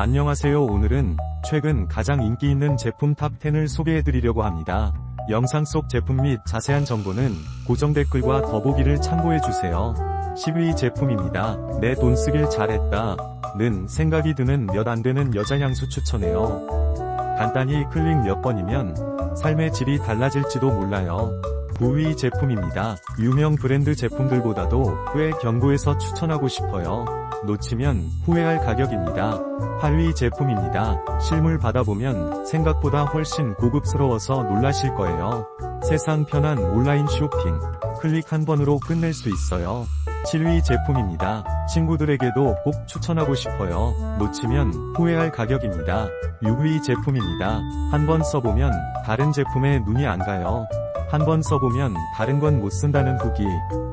안녕하세요. 오늘은 최근 가장 인기 있는 제품 탑10을 소개해드리려고 합니다. 영상 속 제품 및 자세한 정보는 고정 댓글과 더보기를 참고해주세요. 10위 제품입니다. 내 돈 쓰길 잘했다. 는 생각이 드는 몇 안 되는 여자 향수 추천해요. 간단히 클릭 몇 번이면 삶의 질이 달라질지도 몰라요. 9위 제품입니다. 유명 브랜드 제품들보다도 꽤 견고해서 추천하고 싶어요. 놓치면 후회할 가격입니다. 8위 제품입니다. 실물 받아보면 생각보다 훨씬 고급스러워서 놀라실 거예요. 세상 편한 온라인 쇼핑. 클릭 한 번으로 끝낼 수 있어요. 7위 제품입니다. 친구들에게도 꼭 추천하고 싶어요. 놓치면 후회할 가격입니다. 6위 제품입니다. 한번 써보면 다른 제품에 눈이 안 가요. 한번 써보면 다른 건 못 쓴다는 후기.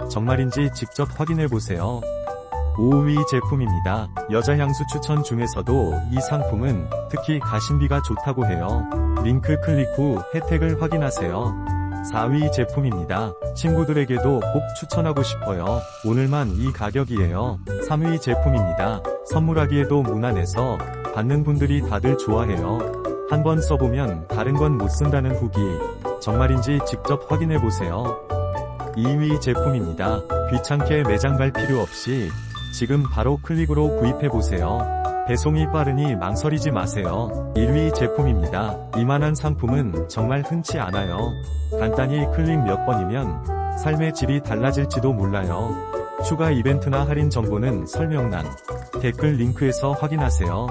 정말인지 직접 확인해보세요. 5위 제품입니다. 여자 향수 추천 중에서도 이 상품은 특히 가심비가 좋다고 해요. 링크 클릭 후 혜택을 확인하세요. 4위 제품입니다. 친구들에게도 꼭 추천하고 싶어요. 오늘만 이 가격이에요. 3위 제품입니다. 선물하기에도 무난해서 받는 분들이 다들 좋아해요. 한번 써보면 다른 건 못 쓴다는 후기. 정말인지 직접 확인해보세요. 2위 제품입니다. 귀찮게 매장 갈 필요 없이 지금 바로 클릭으로 구입해보세요. 배송이 빠르니 망설이지 마세요. 1위 제품입니다. 이만한 상품은 정말 흔치 않아요. 간단히 클릭 몇 번이면 삶의 질이 달라질지도 몰라요. 추가 이벤트나 할인 정보는 설명란, 댓글 링크에서 확인하세요.